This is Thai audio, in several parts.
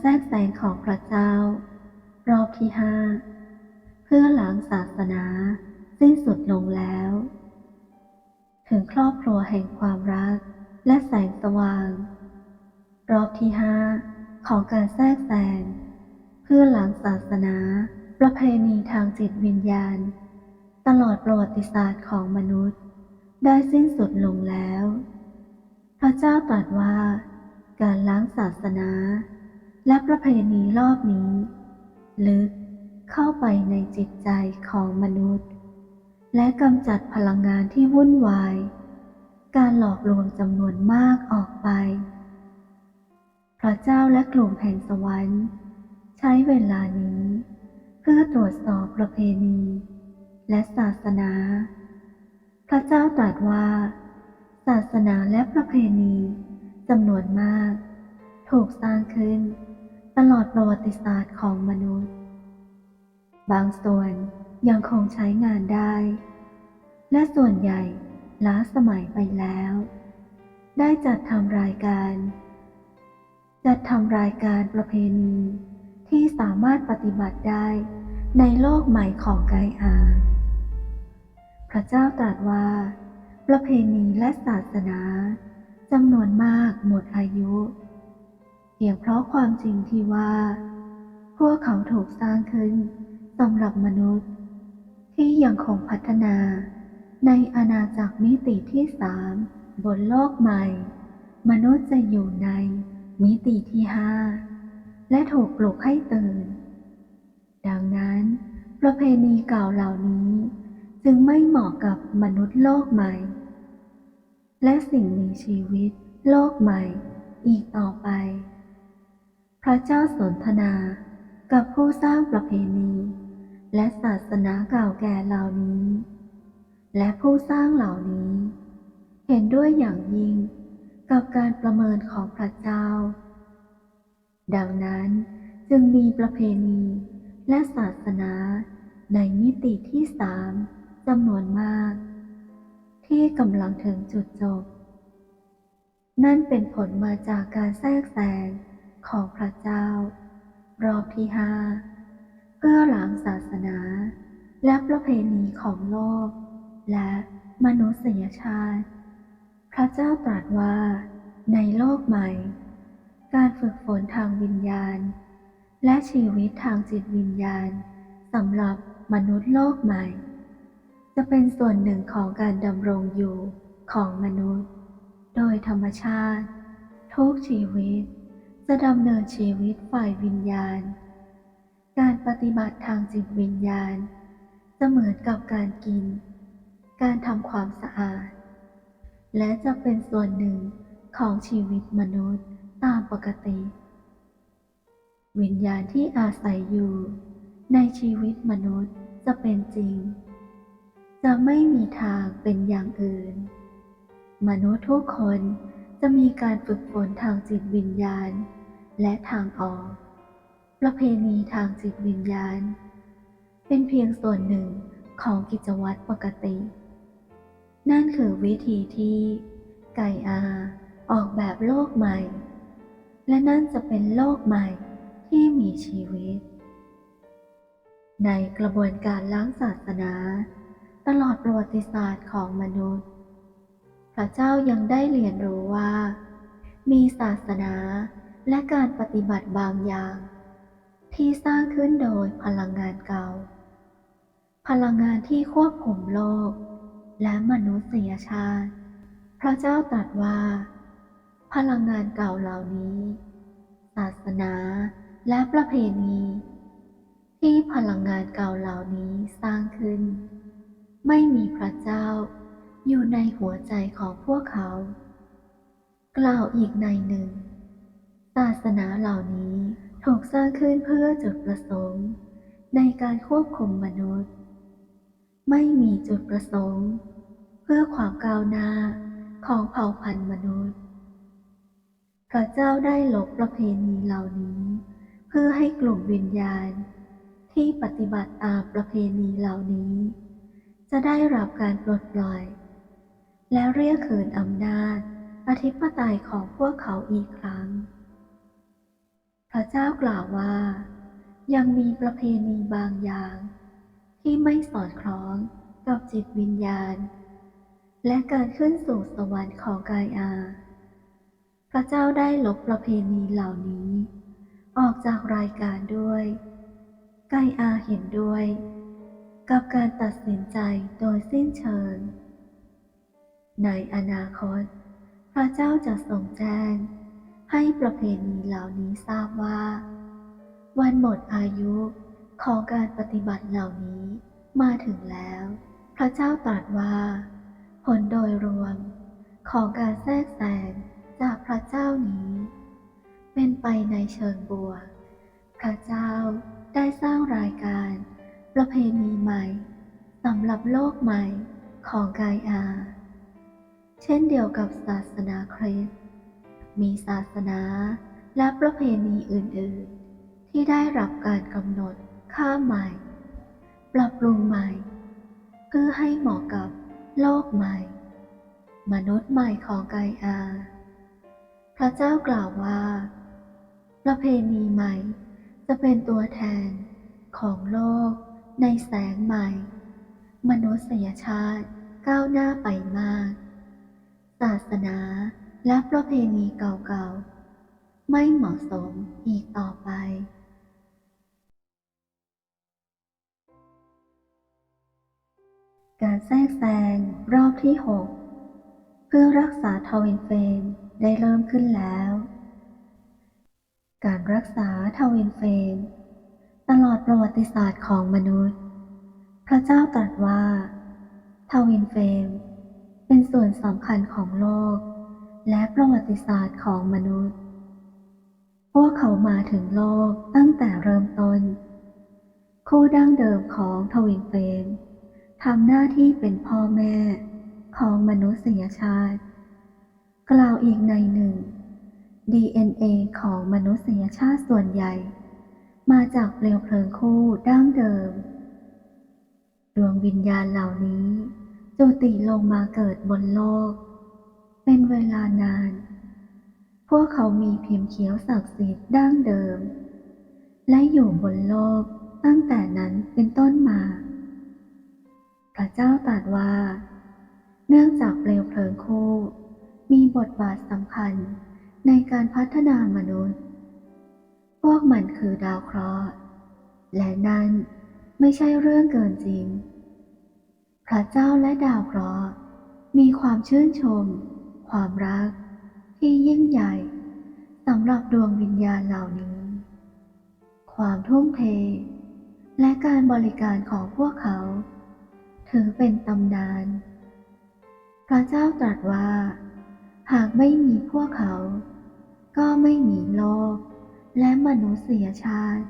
แทรกแซงของพระเจ้า รอบที่ห้าเพื่อหลังศาสนาสิ้นสุดลงแล้ว ถึงครอบครัวแห่งความรักและแสงสว่าง รอบที่ห้าของการแทรกแซงเพื่อหลังศาสนา ประเพณีทางจิตวิญญาณ ตลอดประวัติศาสตร์ของมนุษย์ ได้สิ้นสุดลงแล้ว พระเจ้าตรัสว่า การล้างศาสนา และประเพณีรอบนี้ ลึกเข้าไปในจิตใจของมนุษย์ และกำจัดพลังงานที่วุ่นวาย การหลอกลวงจำนวนมากออกไป พระเจ้าและกลุ่มแห่งสวรรค์ ใช้เวลานี้ เพื่อตรวจสอบประเพณี และศาสนา พระเจ้าตรัสว่า ศาสนาและประเพณีจำนวนมาก ถูกสร้างขึ้น ตลอดประวัติศาสตร์ของมนุษย์ บางส่วนยังคงใช้งานได้ และส่วนใหญ่ล้าสมัยไปแล้ว ได้จัดทำรายการ จัดทำรายการประเพณีที่สามารถปฏิบัติได้ในโลกใหม่ของไกอา พระเจ้าตรัสว่า ประเพณีและศาสนาจำนวนมากหมดอายุ พียงเพราะความจริงที่ว่า พวกเขาถูกสร้างขึ้นสำหรับมนุษย์ ที่ยังคงพัฒนา ในอาณาจักรมิติที่สามบนโลกใหม่ มนุษย์จะอยู่ในมิติที่ห้าและถูกปลุกให้ตื่น ดังนั้น ประเพณีเก่าเหล่านี้ จึงไม่เหมาะกับมนุษย์โลกใหม่ และสิ่งมีชีวิตโลกใหม่อีกต่อไป พระเจ้าสนทนากับผู้สร้างประเพณี และศาสนาเก่าแก่เหล่านี้ และผู้สร้างเหล่านี้ เห็นด้วยอย่างยิ่งกับการประเมินของพระเจ้า ดังนั้นจึงมีประเพณีและศาสนาในมิติที่สามจำนวนมาก ที่กำลังถึงจุดจบ นั่นเป็นผลมาจากการแทรกแซง ของพระเจ้า รอบที่ห้าเพื่อหลังศาสนา และประเพณีของโลก และมนุษยชาติ พระเจ้าตรัสว่า ในโลกใหม่ การฝึกฝนทางวิญญาณ และชีวิตทางจิตวิญญาณสำหรับมนุษย์โลกใหม่ จะเป็นส่วนหนึ่งของการดำรงอยู่ของมนุษย์ โดยธรรมชาติ ทุกชีวิต จะดำเนินชีวิตฝ่ายวิญญาณ การปฏิบัติทางจิตวิญญาณ จะเหมือนกับการกิน การทำความสะอาด และจะเป็นส่วนหนึ่งของชีวิตมนุษย์ตามปกติ วิญญาณที่อาศัยอยู่ ในชีวิตมนุษย์จะเป็นจริง จะไม่มีทางเป็นอย่างอื่น มนุษย์ทุกคนจะมีการฝึกฝนทางจิตวิญญาณ และทางออก ประเพณีทางจิตวิญญาณ เป็นเพียงส่วนหนึ่งของกิจวัตรปกติ นั่นคือวิธีที่ไก่อาออกแบบโลกใหม่ และนั่นจะเป็นโลกใหม่ที่มีชีวิต ในกระบวนการล้างศาสนา ตลอดประวัติศาสตร์ของมนุษย์ พระเจ้ายังได้เรียนรู้ว่า มีศาสนา และการปฏิบัติบางอย่าง ที่สร้างขึ้นโดยพลังงานเก่า พลังงานที่ควบคุมโลก และมนุษยชาติ พระเจ้าตรัสว่า พลังงานเก่าเหล่านี้ ศาสนาและประเพณี ที่พลังงานเก่าเหล่านี้สร้างขึ้น ไม่มีพระเจ้าอยู่ในหัวใจของพวกเขา กล่าวอีกในหนึ่งาสนาเหล่านี้ถูกสร้างขึ้นเพื่อจุดประสงค์ ในการควบคุมมนุษย์ ไม่มีจุดประสงค์ เพื่อความก้าวหน้าของเผ่าพันธุ์มนุษย์ พระเจ้าได้ลบประเพณีเหล่านี้ เพื่อให้กลุ่มวิญญาณ ที่ปฏิบัติตามประเพณีเหล่านี้ จะได้รับการปลดปล่อย และเรียกคืนอำนาจอธิปไตยของพวกเขาอีกครั้ง พระเจ้ากล่าวว่า ยังมีประเพณีบางอย่าง ที่ไม่สอดคล้องกับจิตวิญญาณ และการขึ้นสู่สวรรค์ของกายอา พระเจ้าได้ลบประเพณีเหล่านี้ ออกจากรายการด้วยกายอาเห็นด้วย กับการตัดสินใจโดยสิ้นเชิงในอนาคต พระเจ้าจะทรงแจ้ง ให้ประเพณีเหล่านี้ทราบว่า วันหมดอายุของการปฏิบัติเหล่านี้มาถึงแล้ว พระเจ้าตรัสว่า ผลโดยรวมของการแทรกแซงจากพระเจ้านี้ เป็นไปในเชิงบวก พระเจ้าได้สร้างรายการ ประเพณีใหม่สำหรับโลกใหม่ของกายอา เช่นเดียวกับศาสนาคริสต์ มีศาสนาและประเพณีอื่น ๆ ที่ได้รับการกำหนดค่าใหม่ ปรับปรุงใหม่ เพื่อให้เหมาะกับโลกใหม่ มนุษย์ใหม่ของกายอา พระเจ้ากล่าวว่า ประเพณีใหม่จะเป็นตัวแทนของโลกในแสงใหม่ มนุษยชาติก้าวหน้าไปมาก ศาสนา และประเพณีเก่าๆ ไม่เหมาะสมอีกต่อไป การแทรกแซงรอบที่ 6 เพื่อรักษาทวินเฟนได้เริ่มขึ้นแล้ว การรักษาทวินเฟนตลอดประวัติศาสตร์ของมนุษย์ พระเจ้าตรัสว่าทวินเฟนเป็นส่วนสำคัญของโลก และประวัติศาสตร์ของมนุษย์ พวกเขามาถึงโลกตั้งแต่เริ่มต้น คู่ดั้งเดิมของทวินเฟนทำหน้าที่เป็นพ่อแม่ของมนุษยชาติ กล่าวอีกในหนึ่ง DNA ของมนุษยชาติส่วนใหญ่ มาจากเปลวเพลิงคู่ดั้งเดิม ดวงวิญญาณเหล่านี้จุติลงมาเกิดบนโลก เป็นเวลานาน พวกเขามีพิมพ์เขียวศักดิ์สิทธิ์ดั้งเดิม และอยู่บนโลกตั้งแต่นั้นเป็นต้นมา พระเจ้าตรัสว่า เนื่องจากเปลวเพลิงคู่ มีบทบาทสำคัญในการพัฒนามนุษย์ พวกมันคือดาวเคราะห์ และนั่นไม่ใช่เรื่องเกินจริง พระเจ้าและดาวเคราะห์มีความชื่นชม ความรักที่ยิ่งใหญ่สำหรับดวงวิญญาณเหล่านี้ ความทุ่มเท และการบริการของพวกเขา ถือเป็นตำนาน พระเจ้าตรัสว่า หากไม่มีพวกเขา ก็ไม่มีโลก และมนุษยชาติ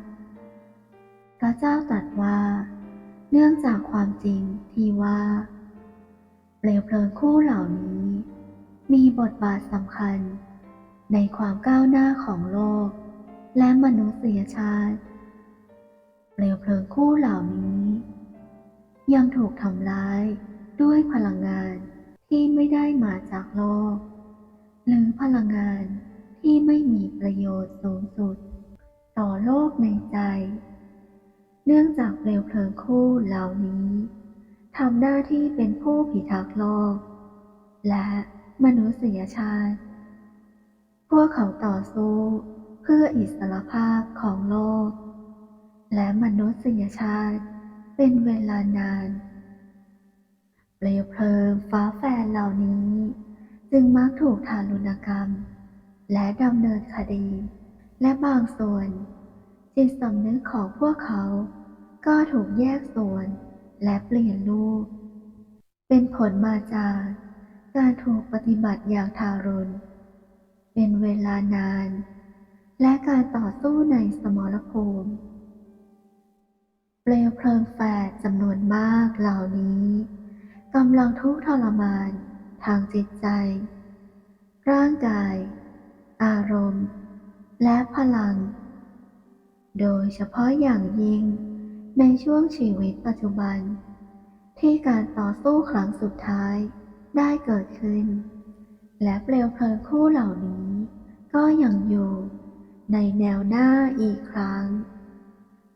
พระเจ้าตรัสว่า เนื่องจากความจริงที่ว่าเปลวเพลิงคู่เหล่านี้ มีบทบาทสำคัญ ในความก้าวหน้าของโลก และมนุษยชาติ เปลวเพลิงคู่เหล่านี้ ยังถูกทำร้ายด้วยพลังงานที่ไม่ได้มาจากโลก หรือพลังงานที่ไม่มีประโยชน์สูงสุด ต่อโลกในใจ เนื่องจากเปลวเพลิงคู่เหล่านี้ทำหน้าที่เป็นผู้พิทักษ์โลก และ มนุษยชาติ พวกเขาต่อสู้เพื่ออิสรภาพของโลก และมนุษยชาติเป็นเวลานาน เปลวเพลิงฟ้าแฝดเหล่านี้ จึงมักถูกทารุณกรรม และดำเนินคดี และบางส่วนจิตสำนึกของพวกเขา ก็ถูกแยกส่วนและเปลี่ยนรูป เป็นผลมาจาก การถูกปฏิบัติอย่างทารุณ เป็นเวลานาน และการต่อสู้ในสมรภูมิเปลวเพลิงแฝดจำนวนมากเหล่านี้กำลังทุกข์ทรมานทางจิตใจ ร่างกาย อารมณ์ และพลัง โดยเฉพาะอย่างยิ่งในช่วงชีวิตปัจจุบัน ที่การต่อสู้ครั้งสุดท้าย ได้เกิดขึ้น และเปลวเพลิงคู่เหล่านี้ ก็ยังอยู่ในแนวหน้าอีกครั้ง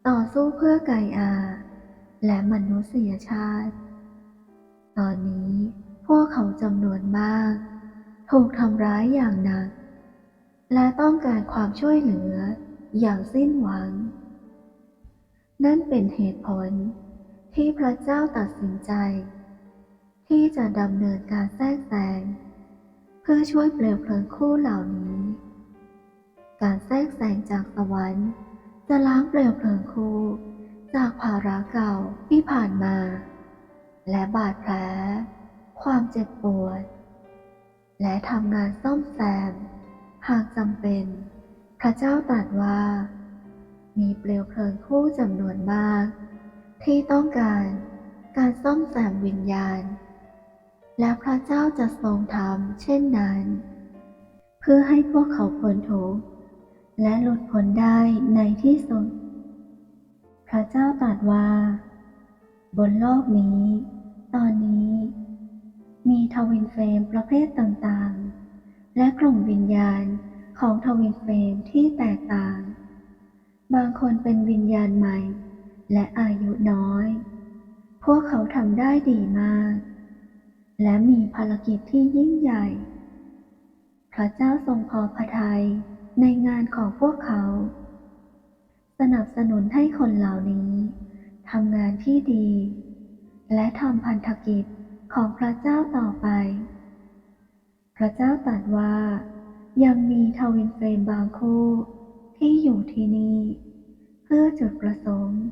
ต่อสู้เพื่อไกอา และมนุษยชาติ ตอนนี้พวกเขาจำนวนมาก ถูกทำร้ายอย่างหนัก และต้องการความช่วยเหลืออย่างสิ้นหวัง นั่นเป็นเหตุผลที่พระเจ้าตัดสินใจ ที่จะดำเนินการแทรกแซงเพื่อช่วยเปลวเพลิงคู่เหล่านี้ การแทรกแซงจากสวรรค์ จะล้างเปลวเพลิงคู่ จากภาระเก่าที่ผ่านมา และบาดแผล ความเจ็บปวด และทำงานซ่อมแซม หากจำเป็น พระเจ้าตรัสว่า มีเปลวเพลิงคู่จำนวนมาก ที่ต้องการการซ่อมแซมวิญญาณ และพระเจ้าจะทรงทำเช่นนั้น เพื่อให้พวกเขาพ้นทุกข์และหลุดพ้นได้ในที่สุด พระเจ้าตรัสว่า บนโลกนี้ ตอนนี้ มีทวินเฟรมประเภทต่างๆ และกลุ่มวิญญาณของทวินเฟรมที่แตกต่าง บางคนเป็นวิญญาณใหม่ และอายุน้อย พวกเขาทำได้ดีมาก และมีภารกิจที่ยิ่งใหญ่ พระเจ้าทรงพอพระทัยในงานของพวกเขา สนับสนุนให้คนเหล่านี้ทำงานที่ดี และทำพันธกิจของพระเจ้าต่อไป พระเจ้าตรัสว่ายังมีทวินเฟรมบางคู่ที่อยู่ที่นี่ เพื่อจุดประสงค์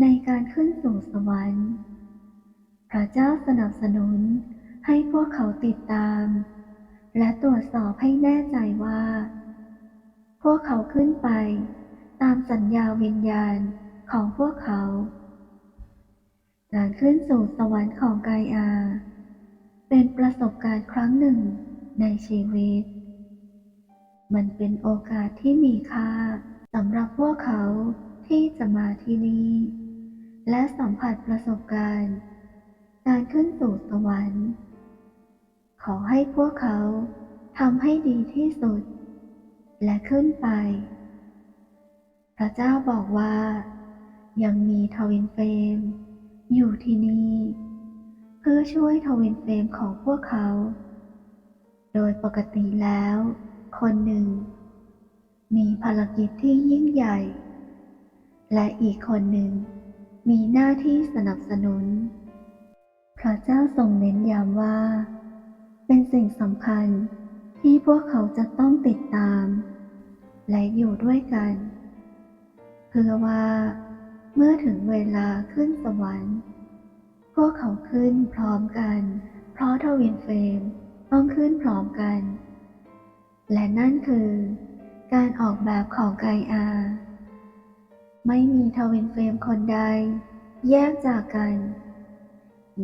ในการขึ้นสู่สวรรค์ ระเจ้าสนับสนุนให้พวกเขาติดตาม และตรวจสอบให้แน่ใจว่า พวกเขาขึ้นไป ตามสัญญาวิญญาณของพวกเขาการขึ้นสู่สวรรค์ของกายอา เป็นประสบการณ์ครั้งหนึ่งในชีวิต มันเป็นโอกาสที่มีค่าสำหรับพวกเขาที่จะมาที่นี่ และสัมผัสประสบการณ์ การขึ้นสู่สวรรค์ ขอให้พวกเขาทำให้ดีที่สุด และขึ้นไป พระเจ้าบอกว่า ยังมีทวินเฟมอยู่ที่นี่ เพื่อช่วยทวินเฟมของพวกเขา โดยปกติแล้ว คนหนึ่ง มีภารกิจที่ยิ่งใหญ่ และอีกคนหนึ่งมีหน้าที่สนับสนุน พระเจ้าทรงเน้นย้ำว่า เป็นสิ่งสำคัญที่พวกเขาจะต้องติดตาม และอยู่ด้วยกัน เพื่อว่า เมื่อถึงเวลาขึ้นสวรรค์ พวกเขาขึ้นพร้อมกัน เพราะทวินเฟรมต้องขึ้นพร้อมกัน และนั่นคือ การออกแบบของไกอา ไม่มีทวินเฟรมคนใด แยกจากกัน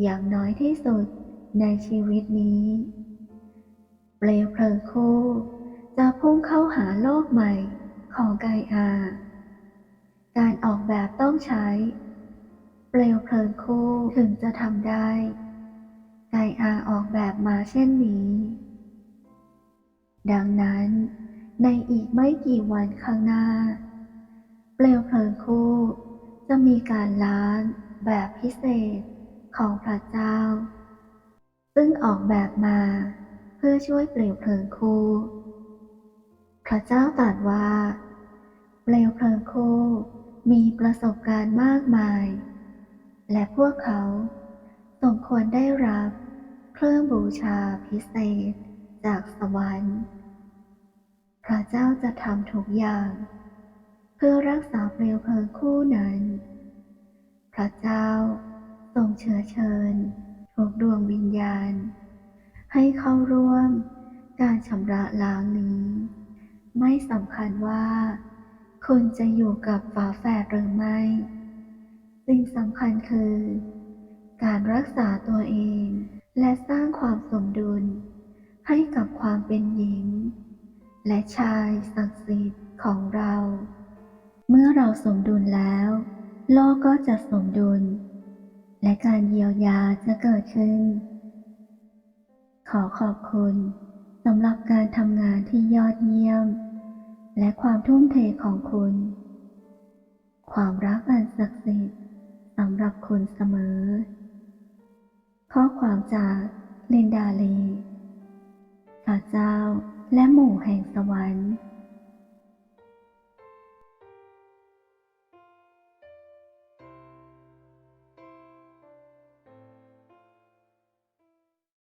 อย่างน้อยที่สุดในชีวิตนี้ เปลวเพลิงคู่จะพุ่งเข้าหาโลกใหม่ของไกอา การออกแบบต้องใช้ เปลวเพลิงคู่ถึงจะทำได้ไกอาออกแบบมาเช่นนี้ ดังนั้น ในอีกไม่กี่วันข้างหน้า เปลวเพลิงคู่จะมีการล้างแบบพิเศษ ของพระเจ้า ซึ่งออกแบบมาเพื่อช่วยเปลวเพลิงคู่ พระเจ้าตรัสว่า เปลวเพลิงคู่มีประสบการณ์มากมาย และพวกเขาสมควรได้รับเครื่องบูชาพิเศษจากสวรรค์ พระเจ้าจะทำทุกอย่าง เพื่อรักษาเปลวเพลิงคู่นั้น พระเจ้า ทรงเชื้อเชิญทุกดวงวิญญาณ ให้เข้าร่วมการชำระล้างนี้ ไม่สำคัญว่า คุณจะอยู่กับฝาแฝดหรือไม่ สิ่งสำคัญคือ การรักษาตัวเองและสร้างความสมดุล ให้กับความเป็นหญิง และชายศักดิ์สิทธิ์ของเรา เมื่อเราสมดุลแล้ว โลกก็จะสมดุล และการเยียวยาจะเกิดขึ้น ขอขอบคุณสำหรับการทำงานที่ยอดเยี่ยม และความทุ่มเทของคุณ ความรักอันศักดิ์สิทธิ์สำหรับคุณเสมอ ข้อความจากลินดาลีพระเจ้าและหมู่แห่งสวรรค์